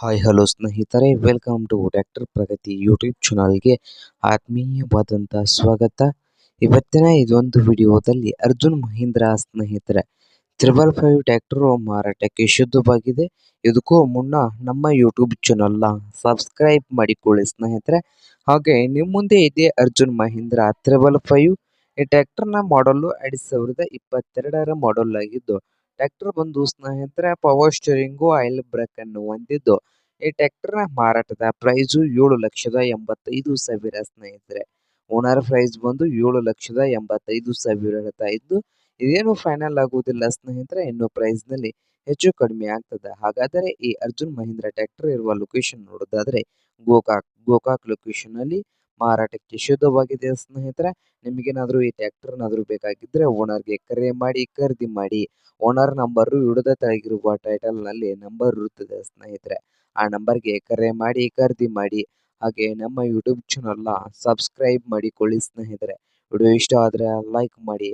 Hi, hello ಸ್ನೇಹಿತರೆ. Welcome to doctor Pragati YouTube ಚಾನಲ್ಗೆ ಆತ್ಮೀಯವಾದಂಥ ಸ್ವಾಗತ. ಇವತ್ತಿನ ಇದೊಂದು ವಿಡಿಯೋದಲ್ಲಿ ಅರ್ಜುನ್ ಮಹೀಂದ್ರ ಸ್ನೇಹಿತರೆ. ತ್ರಿಬಲ್ ಫೈವ್ ಟ್ಯಾಕ್ಟರ್ ಮಾರಾಟಕ್ಕೆ ಶುದ್ಧವಾಗಿದೆ. ಇದಕ್ಕೂ ಮುನ್ನ ನಮ್ಮ ಯೂಟ್ಯೂಬ್ ಚಾನಲ್ನ ಸಬ್ಸ್ಕ್ರೈಬ್ ಮಾಡಿಕೊಳ್ಳಿ ಸ್ನೇಹಿತರೆ. ಹಾಗೆ ನಿಮ್ಮ ಮುಂದೆ ಇದೆ ಅರ್ಜುನ್ ಮಹೀಂದ್ರ ತ್ರಿಬಲ್ ಫೈವ್ ಈ ಟ್ಯಾಕ್ಟರ್ನ ಮಾಡಲು ಎರಡು ಸಾವಿರದ ಇಪ್ಪತ್ತೆರಡರ ಮಾಡಲ್ ಆಗಿದ್ದು ಟ್ರ್ಯಾಕ್ಟರ್ ಬಂದು ಸ್ನೇಹಿತರೆ ಪವರ್ ಸ್ಟೀರಿಂಗ್ ಆಯಿಲ್ ಬ್ರೇಕ್ ಅನ್ನು ಹೊಂದಿದ್ದು. ಈ ಟ್ರ್ಯಾಕ್ಟರ್ನ ಮಾರಾಟದ ಪ್ರೈಸ್ ಏಳು ಲಕ್ಷದ ಎಂಬತ್ತೈದು ಸಾವಿರ ಸ್ನೇಹಿತರೆ. ಓನರ್ ಪ್ರೈಸ್ ಬಂದು ಏಳು ಲಕ್ಷದ ಎಂಬತ್ತೈದು ಸಾವಿರ ಇದ್ದು, ಇದೇನು ಫೈನಲ್ ಆಗುವುದಿಲ್ಲ ಸ್ನೇಹಿತರೆ, ಇನ್ನು ಪ್ರೈಸ್ನಲ್ಲಿ ಹೆಚ್ಚು ಕಡಿಮೆ ಆಗ್ತದೆ. ಹಾಗಾದರೆ ಈ ಅರ್ಜುನ್ ಮಹೇಂದ್ರ ಟ್ರ್ಯಾಕ್ಟರ್ ಇರುವ ಲೊಕೇಶನ್ ನೋಡೋದಾದ್ರೆ ಗೋಕಾಕ್ ಗೋಕಾಕ್ ಲೊಕೇಶನ್ ಅಲ್ಲಿ ಮಾರಾಟಕ್ಕೆ ಶುದ್ಧವಾಗಿದೆ ಸ್ನೇಹಿತರೆ. ನಿಮಗೇನಾದರೂ ಈ ಟ್ರ್ಯಾಕ್ಟರ್ನಾದರೂ ಬೇಕಾಗಿದ್ದರೆ ಓನರ್ಗೆ ಕರೆ ಮಾಡಿ, ಖರೀದಿ ಮಾಡಿ. ಓನರ್ ನಂಬರ್ ಹಿಡಿದ ಟೈಟಲ್ನಲ್ಲಿ ನಂಬರ್ ಇರುತ್ತದೆ ಸ್ನೇಹಿತರೆ. ಆ ನಂಬರ್ಗೆ ಕರೆ ಮಾಡಿ, ಖರೀದಿ ಮಾಡಿ. ಹಾಗೆ ನಮ್ಮ ಯೂಟ್ಯೂಬ್ ಚಾನಲ್ನ ಸಬ್ಸ್ಕ್ರೈಬ್ ಮಾಡಿಕೊಳ್ಳಿ ಸ್ನೇಹಿತರೆ. ವಿಡಿಯೋ ಇಷ್ಟ ಆದರೆ ಲೈಕ್ ಮಾಡಿ.